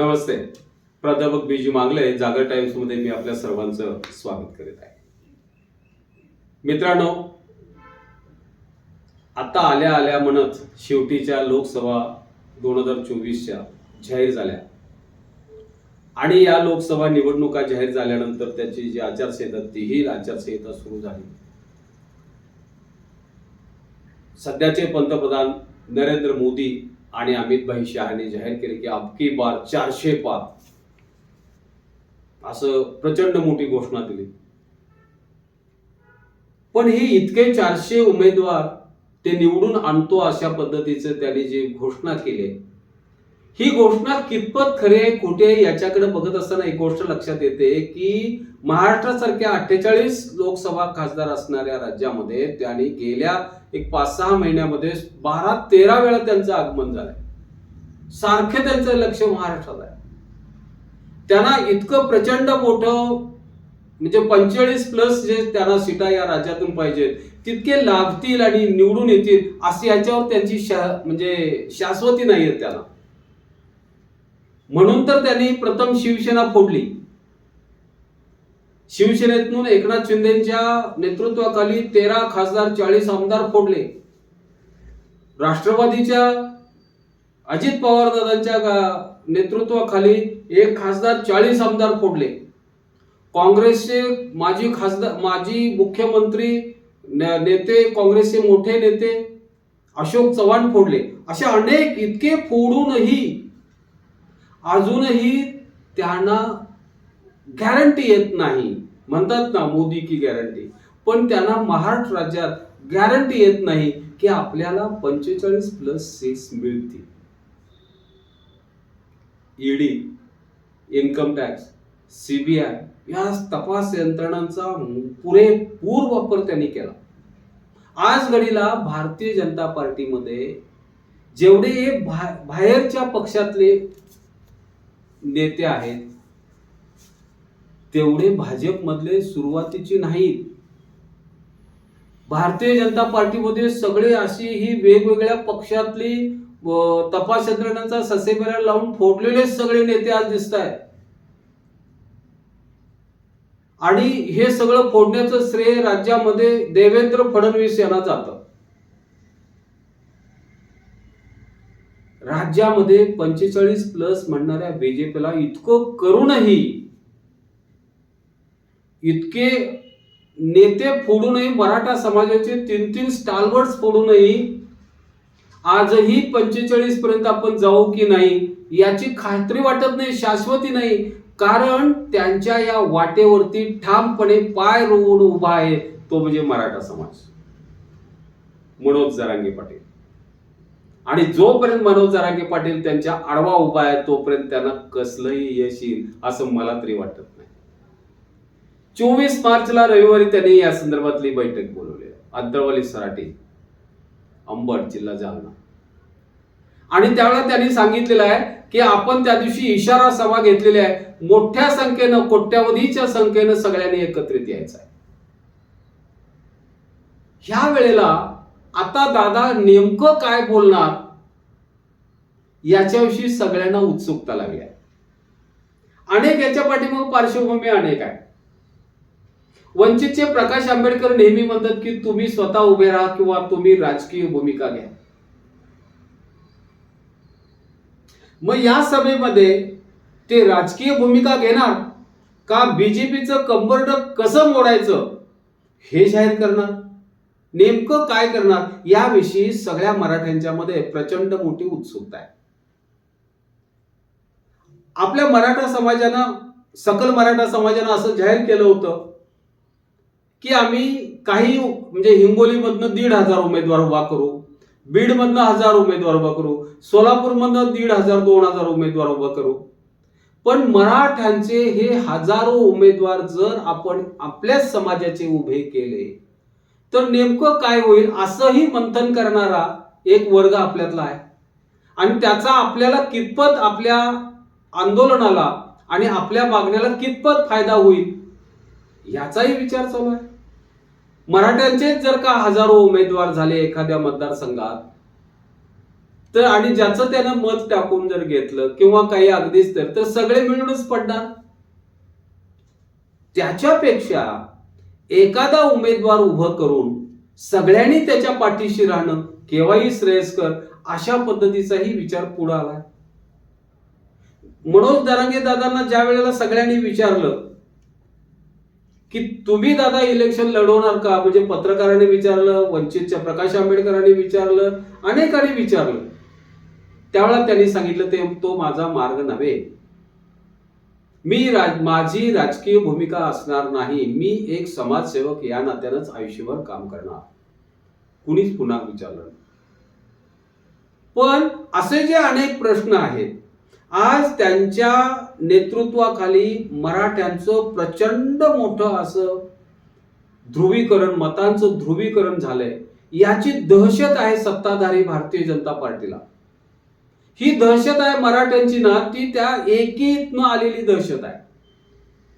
नमस्ते. प्राध्यापक बीजी मागले जागर टाइम्समध्ये मी आपल्या सर्वांचं स्वागत करीत आहे. मित्रांनो आता आल्या आल्या म्हणत शेवटीच्या लोकसभा दोन हजार चोवीसच्या जाहीर झाल्या. आणि या लोकसभा निवडणुका जाहीर झाल्यानंतर त्याची जी आचारसंहिता तीही आचारसंहिता सुरू झाली. सध्याचे पंतप्रधान नरेंद्र मोदी आणि अमित भाई शहाने जाहीर केले की अबकी बार चारशे पार. असं प्रचंड मोठी घोषणा दिली. पण हे इतके चारशे उमेदवार ते निवडून आणतो अशा पद्धतीचे त्यांनी जे घोषणा केली ही घोषणा कितपत खरे आहे खोटी आहे याच्याकडे बघत असताना एक गोष्ट लक्षात येते की महाराष्ट्रासारख्या अठ्ठेचाळीस लोकसभा खासदार असणाऱ्या राज्यामध्ये त्यांनी गेल्या एक पाच सहा महिन्यामध्ये बारा तेरा वेळा त्यांचं आगमन झालंय. सारखे त्यांचं लक्ष महाराष्ट्रात आहे. त्यांना इतकं प्रचंड मोठं म्हणजे पंचेचाळीस प्लस जे त्यांना सीटा या राज्यातून पाहिजेत तितके लाभतील आणि निवडून येतील अशी याच्यावर त्यांची शा- म्हणजे शाश्वती नाहीये त्यांना. म्हणून तर त्यांनी प्रथम शिवसेना फोडली. शिवसेनेतून एकनाथ शिंदेच्या नेतृत्वाखाली तेरा खासदार चाळीस आमदार फोडले. राष्ट्रवादीच्या अजित पवार दादांच्या नेतृत्वाखाली एक खासदार चाळीस आमदार फोडले. काँग्रेसचे माजी खासदार माजी मुख्यमंत्री नेते काँग्रेसचे मोठे नेते अशोक चव्हाण फोडले. असे अनेक इतके फोडूनही अजूनही त्यांना गॅरंटी येत नाही. म्हणतात ना मोदी की गॅरंटी पण त्यांना महाराष्ट्र राज्यात गॅरंटी येत नाही की आपल्याला पंचेचाळीस प्लस सीट्स मिळतील. ईडी इन्कम टॅक्स सीबीआय या तपास यंत्रणांचा पुरेपूर वापर त्यांनी केला. आज घडीला भारतीय जनता पार्टीमध्ये जेवढे भा बाहेरच्या पक्षातले नेते आहेत. तेवढे भाजपमधले सुरुवातीचे नाहीत. भारतीय जनता पार्टीमध्ये सगळे अशी ही वेगवेगळ्या पक्षातली तपास यंत्रणांचा ससेबेरा लावून फोडलेले सगळे नेते आज दिसत आहेत आणि हे सगळं फोडण्याचं श्रेय राज्यामध्ये देवेंद्र फडणवीस यांना जातं. राज्यामध्ये पंचेचाळीस प्लस म्हणणाऱ्या बीजेपीला इतकं करूनही इतके नेते फोडूनही मराठा समाजाचे तीन तीन स्टालवर्ड्स फोडूनही आजही पंचेचाळीस पर्यंत आपण जाऊ की नाही याची खात्री वाटत नाही शाश्वती नाही. कारण त्यांच्या या वाटेवरती ठामपणे पाय रोवून उभा आहे तो म्हणजे मराठा समाज. मनोज जरांगे पाटील. आणि जोपर्यंत मनोज जरांगे पाटील त्यांच्या आडवा उभा आहे तोपर्यंत त्यांना कसलंही यश येईल असं मला तरी वाटत नाही. चोवीस मार्चला रविवारी त्यांनी या संदर्भातली बैठक बोलवली. आहे सराटे अंबड जिल्हा जालना. आणि त्यावेळेला त्यांनी सांगितलेलं आहे की आपण त्या दिवशी इशारा सभा घेतलेली आहे. मोठ्या संख्येनं कोट्यावधीच्या संख्येनं सगळ्यांनी एकत्रित यायचं आहे. ह्या वेळेला आता दादा नेमकं काय बोलणार? याच्याविषयी सगळ्यांना उत्सुकता लागली आहे. अनेक याच्या पाठीमाग पार्श्वभूमी अनेक आहे. वंचितचे प्रकाश आंबेडकर नेहमी म्हणतात की तुम्ही स्वतः उभे राहा किंवा तुम्ही राजकीय भूमिका घ्या. मग या सभेमध्ये ते राजकीय भूमिका घेणार का बीजेपीचं कंबरड कसं मोडायचं हे जाहीर करणार? नेमकं काय करणार? याविषयी सगळ्या मराठ्यांच्या मध्ये प्रचंड मोठी उत्सुकता आहे. आपल्या मराठा समाजानं सकल मराठा समाजानं असं जाहीर केलं होतं की आम्ही काही म्हणजे हिंगोलीमधनं दीड हजार उमेदवार उभा करू बीडमधनं हजार उमेदवार उभा करू सोलापूरमधनं दीड हजार दोन हजार उमेदवार उभा करू. पण मराठ्यांचे हे हजारो उमेदवार जर आपण आपल्याच समाजाचे उभे केले तर नेमकं काय होईल असंही मंथन करणारा एक वर्ग आपल्यातला आहे. आणि त्याचा आपल्याला कितपत आपल्या आंदोलनाला आणि आपल्या मागण्याला कितपत फायदा होईल याचाही विचार चालू आहे. मराठ्यांचेच जर का हजारो उमेदवार झाले एखाद्या मतदारसंघात तर आणि ज्याचं त्यानं मत टाकून जर घेतलं किंवा काही अगदीच तर तर सगळे मिळूनच पडणार. त्याच्यापेक्षा एखादा उमेदवार उभं करून सगळ्यांनी त्याच्या पाठीशी राहणं केव्हाही श्रेयस्कर अशा पद्धतीचाही विचार पुढे आला मनोज दरांगे दादांना ज्या वेळेला सगळ्यांनी विचारलं की तुम्ही दादा इलेक्शन लढवणार का? म्हणजे पत्रकारांनी विचारलं वंचितच्या प्रकाश आंबेडकरांनी विचारलं अनेकांनी विचारलं. त्यावेळेला त्यांनी सांगितलं ते तो माझा मार्ग नव्हे. मी राज माझी राजकीय भूमिका असणार नाही. मी एक समाजसेवक या नात्यानंच आयुष्यभर काम करणार. कुणीच पुन्हा विचारलं पण असे जे अनेक प्रश्न आहेत आज त्यांच्या नेतृत्वाखाली मराठ्यांचं प्रचंड मोठं असं ध्रुवीकरण मतांचं ध्रुवीकरण झालंय. याची दहशत आहे सत्ताधारी भारतीय जनता पार्टीला. ही दहशत आहे मराठ्यांची ना ती त्या एकीतनं आलेली दहशत आहे.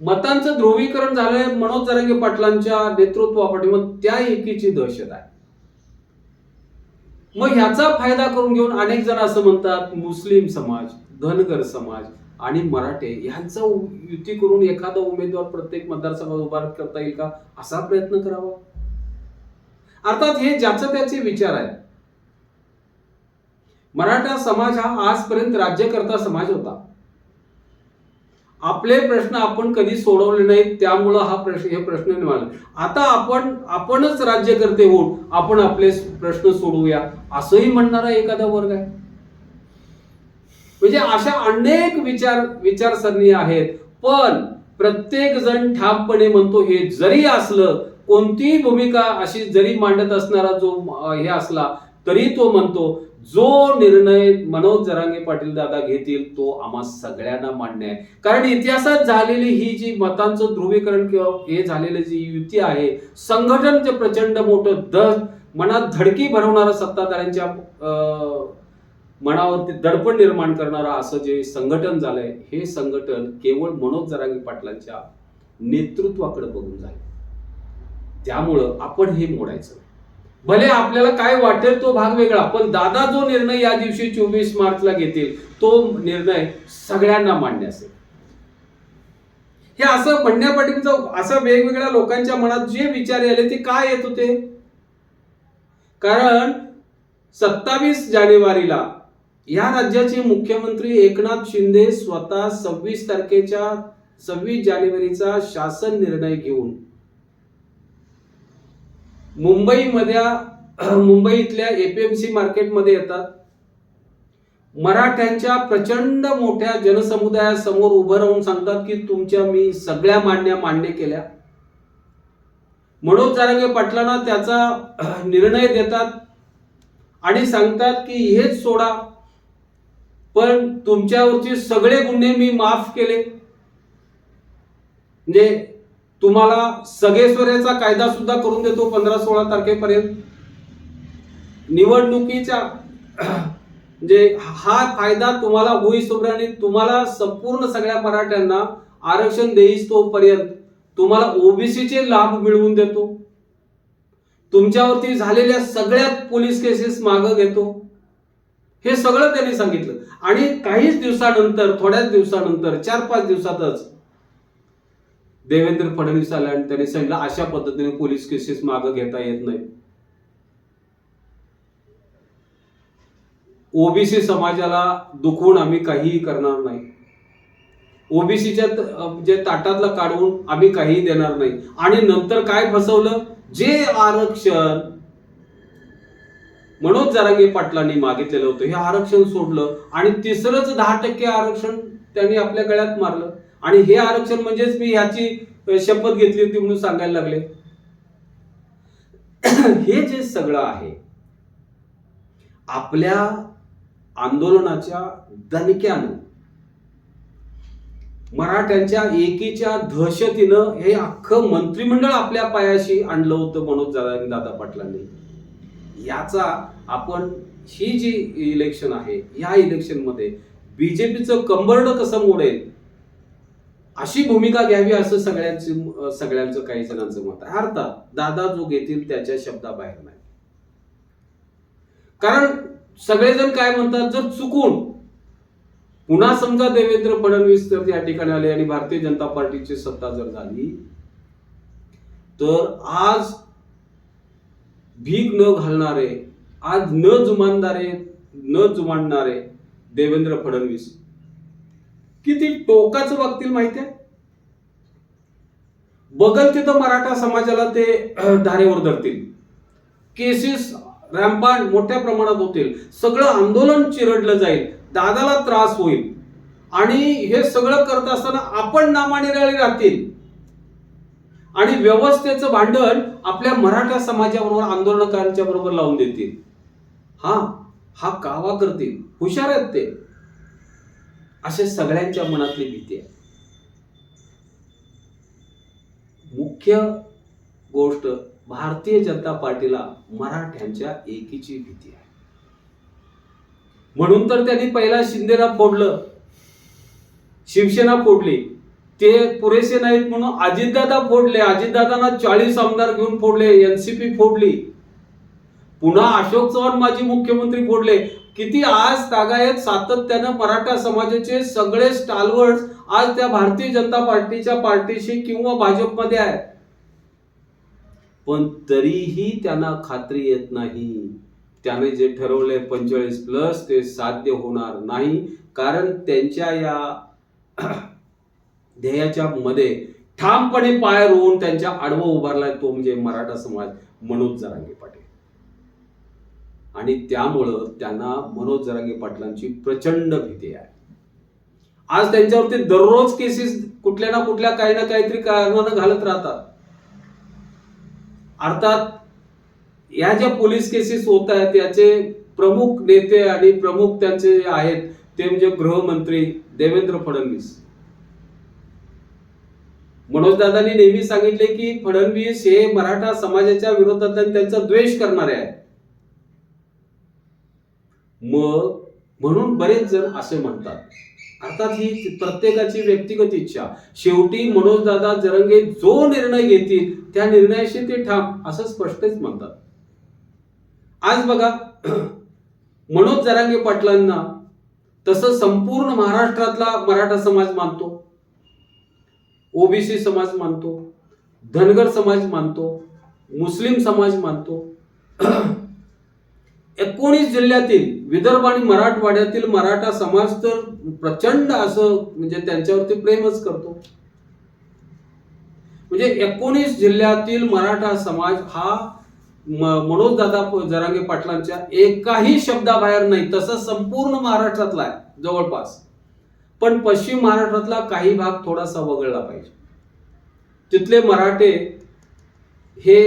मतांचं ध्रुवीकरण झालंय मनोज जरांगे पाटलांच्या नेतृत्वापाठी मग त्या एकीची दहशत आहे. मग ह्याचा फायदा करून घेऊन अनेक जण असं म्हणतात मुस्लिम समाज धनगर समाज आणि मराठे यांचा युती करून एखादा उमेदवार प्रत्येक मतदारसंघात उभा करता येईल का? असा प्रयत्न करावा. अर्थात हे ज्याचं त्याचे विचार आहेत मराठा समाज हा आजपर्यंत राज्यकर्ता समाज होता. आपले प्रश्न आपण कधी सोडवले नाहीत त्यामुळं हा प्रश्न हे प्रश्न निर्माण आता आपण आपणच राज्यकर्ते होऊन आपण आपले प्रश्न सोडवूया असंही म्हणणारा एखादा वर्ग आहे. म्हणजे अशा अनेक विचार विचारसरणी आहेत पण प्रत्येक जण ठामपणे म्हणतो हे जरी असलं कोणतीही भूमिका अशी जरी मांडत असणारा जो हे असला तरी तो म्हणतो जो निर्णय मनोज जरांगे पाटील दादा घेतील तो आम्हा सगळ्यांना मान्य आहे. कारण इतिहासात झालेली ही जी मतांचं ध्रुवीकरण किंवा हे झालेली जी युती आहे संघटन जे प्रचंड मोठं द मनात धडकी भरवणारा सत्ताधाऱ्यांच्या अं, मनावरती दडपण निर्माण करणारा असं जे संघटन झालंय हे संघटन केवळ मनोज जरांगे पाटलांच्या नेतृत्वाकडे बघून झालं त्यामुळं आपण हे मोडायचं. भले आपल्याला काय वाटेल तो भाग वेगळा पण दादा जो निर्णय या दिवशी चोवीस मार्चला घेतील तो निर्णय सगळ्यांना मान्य असेल. हे असं म्हणण्यापाठीचं असं वेगवेगळ्या लोकांच्या मनात जे विचार आले ते काय येत होते? कारण सत्तावीस जानेवारीला या राज्याचे मुख्यमंत्री एकनाथ शिंदे स्वतः सव्वीस तारखेच्या सव्वीस जानेवारीचा शासन निर्णय घेऊन मुंबईमध्ये मुंबईतल्या एपीएमसी मार्केटमध्ये येतात. मराठ्यांच्या प्रचंड मोठ्या जनसमुदायासमोर उभं राहून सांगतात की तुमच्या मी सगळ्या मान्य मान्य केल्या. मनोज जारंगे पाटलांना त्याचा निर्णय देतात आणि सांगतात की हेच सोडा पण तुमच्यावरचे सगळे गुन्हे मी माफ केले. म्हणजे तुम्हाला सगेश्वरेचा कायदा सुद्धा करून देतो पंधरा सोळा तारखेपर्यंत. निवडणुकीच्या म्हणजे हा फायदा तुम्हाला होई आणि तुम्हाला संपूर्ण सगळ्या मराठ्यांना आरक्षण देईस तोपर्यंत तुम्हाला ओबीसीचे लाभ मिळवून देतो. तुमच्यावरती झालेल्या सगळ्यात पोलीस केसेस मागं घेतो. हे सगळं त्यांनी सांगितलं. आणि काहीच दिवसानंतर थोड्याच दिवसानंतर चार पाच दिवसातच देवेंद्र फडणवीस आले आणि त्यांनी सांगितलं अशा पद्धतीने पोलीस केसेस मागं घेता येत नाही. ओबीसी समाजाला दुखवून आम्ही काहीही करणार नाही. ओबीसीच्या जे ताटातला काढून आम्ही काहीही देणार नाही. आणि नंतर काय फसवलं? जे आरक्षण मनोज जरांगे पाटलांनी मागितलेलं होतं हे आरक्षण सोडलं आणि तिसरंच दहा टक्के आरक्षण त्यांनी आपल्या गळ्यात मारलं. आणि हे आरक्षण म्हणजेच मी ह्याची शपथ घेतली होती म्हणून सांगायला लागले. हे जे सगळं आहे आपल्या आंदोलनाच्या दणक्यानं मराठ्यांच्या एकीच्या दहशतीनं हे अख्खं मंत्रिमंडळ आपल्या पायाशी आणलं होतं मनोज दादा दादा पाटलांनी. याचा आपण ही जी इलेक्शन आहे या इलेक्शनमध्ये बीजेपीचं कंबरड कसं मोडेल? अशी भूमिका घ्यावी असं सगळ्यांचं सगळ्यांचं काही जणांचं मत आहे. अर्थात दादा जो घेतील त्याच्या शब्दाबाहेर नाही. कारण सगळेजण काय म्हणतात जर चुकून पुन्हा समजा देवेंद्र फडणवीस जर या ठिकाणी आले आणि भारतीय जनता पार्टीची सत्ता जर झाली तर आज भीक न घालणारे आज न जुमानणारे न जुमानणारे देवेंद्र फडणवीस किती टोकाचं बघतील माहिती आहे? बगल तिथं मराठा समाजाला ते धारेवर धरतील केसेस रॅम्पांट मोठ्या प्रमाणात होतील. सगळं आंदोलन चिरडलं जाईल. दादाला त्रास होईल. आणि हे सगळं करत असताना आपण नामानिराळी राहतील. आणि व्यवस्थेचं भांडण आपल्या मराठा समाजाबरोबर आंदोलनकारांच्या बरोबर लावून देतील. हा हा कावा करतील. हुशार आहेत ते. असे सगळ्यांच्या मनातली भीती आहे. मुख्य गोष्ट भारतीय जनता पार्टीला मराठ्यांच्या एकीची भीती आहे. म्हणून तर त्यांनी पहिला शिंदेला फोडलं. शिवसेना फोडली. ते पुरेसे नाहीत म्हणून अजितदादा फोडले. अजितदादांना चाळीस आमदार घेऊन फोडले. एनसीपी फोडली. पुन्हा अशोक चव्हाण माजी मुख्यमंत्री फोडले. किती आज तागायत सातत्यानं मराठा समाजाचे सगळे स्टालवर्ड आज त्या भारतीय जनता पार्टीच्या पार्टीशी किंवा भाजपमध्ये आहे पण तरीही त्यांना खात्री येत नाही. त्याने जे ठरवले पंचेचाळीस प्लस ते साध्य होणार नाही. कारण त्यांच्या या ध्येयाच्या मध्ये ठामपणे पाय रोवून त्यांच्या आडवं उभारलाय तो म्हणजे मराठा समाज. मनोज जरांगे पाटील. आणि त्यामुळं त्यांना मनोज जरांगे पाटलांची प्रचंड भीती आहे. आज त्यांच्यावरती दररोज केसेस कुठल्या ना कुठल्या काही ना काहीतरी कारणानं घालत राहतात. अर्थात या ज्या पोलीस केसेस होत आहेत याचे प्रमुख नेते आणि प्रमुख त्यांचे आहेत ते म्हणजे गृहमंत्री देवेंद्र फडणवीस. मनोजदादांनी नेहमी सांगितले की फडणवीस हे मराठा समाजाच्या विरोधात त्यांचा द्वेष करणारे आहेत. मग म्हणून बरेच जण असे म्हणतात. अर्थात ही प्रत्येकाची व्यक्तिगत इच्छा. शेवटी मनोजदादा जरंगे जो निर्णय घेतील त्या निर्णयाशी ते ठाम असं स्पष्टच म्हणतात. आज बघा मनोज जरांगे पाटलांना तसं संपूर्ण महाराष्ट्रातला मराठा समाज मानतो. ओबीसी समाज मानतो. धनगर समाज मानतो. मुस्लिम समाज मानतो. एकोणीस जिल्ह्यातील विदर्भ आणि मराठवाड्यातील मराठा समाज तर प्रचंड असं म्हणजे त्यांच्यावरती प्रेमच करतो. म्हणजे एकोणीस जिल्ह्यातील मराठा समाज हा मनोज दादा जरांगे पाटलांच्या एकाही शब्दाबाहेर नाही तसं संपूर्ण महाराष्ट्रातला आहे जवळपास. पण पश्चिम महाराष्ट्रातला काही भाग थोडासा वगळला पाहिजे. तिथले मराठे हे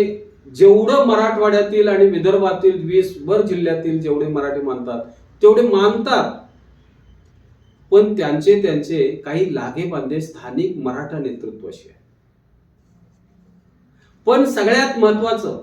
जेवढं मराठवाड्यातील आणि विदर्भातील वीस भर जिल्ह्यातील जेवढे मराठी मानतात तेवढे मानतात. पण त्यांचे त्यांचे काही लागेबांधे स्थानिक मराठा नेतृत्वाशी आहे पण सगळ्यात महत्वाचं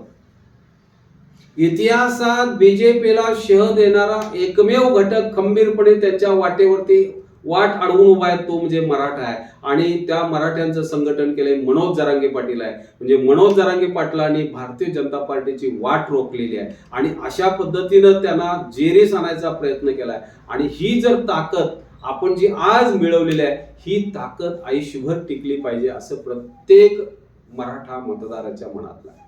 इतिहासात बीजेपीला शह देणारा एकमेव घटक खंबीरपणे त्यांच्या वाटेवरती वाट अडवून उभा आहे तो म्हणजे मराठा आहे. आणि त्या मराठ्यांचं संघटन केलंय मनोज जरांगे पाटील आहे. म्हणजे मनोज जरांगे पाटलांनी भारतीय जनता पार्टीची वाट रोखलेली आहे. आणि अशा पद्धतीनं त्यांना जेरीस आणायचा प्रयत्न केलाय. आणि ही जर ताकद आपण जी आज मिळवलेली आहे ही ताकद आयुष्यभर टिकली पाहिजे असं प्रत्येक मराठा मतदाराच्या मनातला आहे.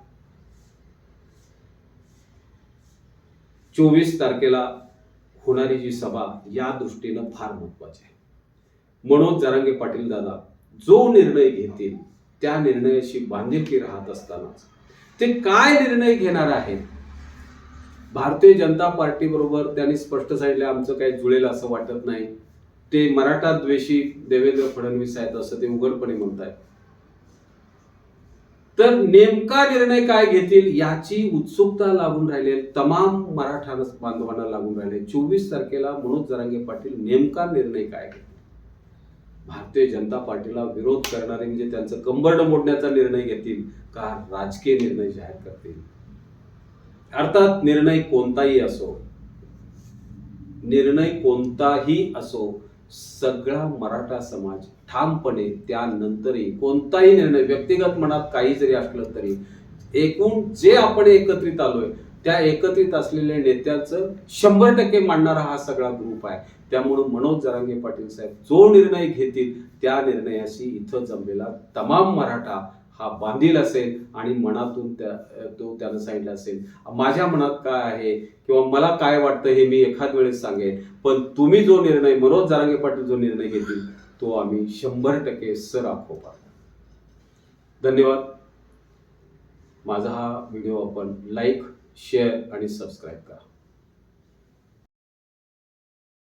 चोवीस तारखेला होणारी जी सभा या दृष्टीनं फार महत्वाची आहे. मनोज जरांगे पाटील दादा जो निर्णय घेतील त्या निर्णयाशी बांधिलकी राहत असतानाच ते काय निर्णय घेणार आहेत? भारतीय जनता पार्टी बरोबर त्यांनी स्पष्ट सांगितलं आमचं काही जुळेल असं वाटत नाही. ते मराठा द्वेषी देवेंद्र फडणवीस आहेत असं ते उघडपणे म्हणतायत. तर नेमका निर्णय काय घेतील याची उत्सुकता लागून राहिली तमाम मराठा बांधवांना लागून राहिले. चोवीस तारखेला मनोज जरांगे पाटील नेमका निर्णय काय घेतील? भारतीय जनता पार्टीला विरोध करणारे म्हणजे त्यांचं कंबरड मोडण्याचा निर्णय घेतील का राजकीय निर्णय जाहीर करतील? अर्थात निर्णय कोणताही असो निर्णय कोणताही असो सगळा मराठा समाज ठामपणे त्यानंतरही कोणताही निर्णय व्यक्तिगत मनात काही जरी असलं तरी एकूण जे आपण एकत्रित आलोय त्या एकत्रित असलेल्या नेत्याचं शंभर टक्के मांडणारा हा सगळा ग्रुप आहे. त्यामुळं मनोज जरांगे पाटील साहेब जो निर्णय घेतील त्या निर्णयाशी इथं जमलेला तमाम मराठा हा बांधील असेल आणि मनातून त्या तो त्यानं सांगितलं असेल. माझ्या मनात काय आहे किंवा मला काय वाटतं हे मी एखाद वेळेस सांगेन. पण तुम्ही जो निर्णय मनोज जरांगे पाटील जो निर्णय घेतील तो आम्ही शंभर टक्के सर आखो धन्यवाद. माझा हा व्हिडिओ आपण लाईक शेअर आणि सबस्क्राईब करा.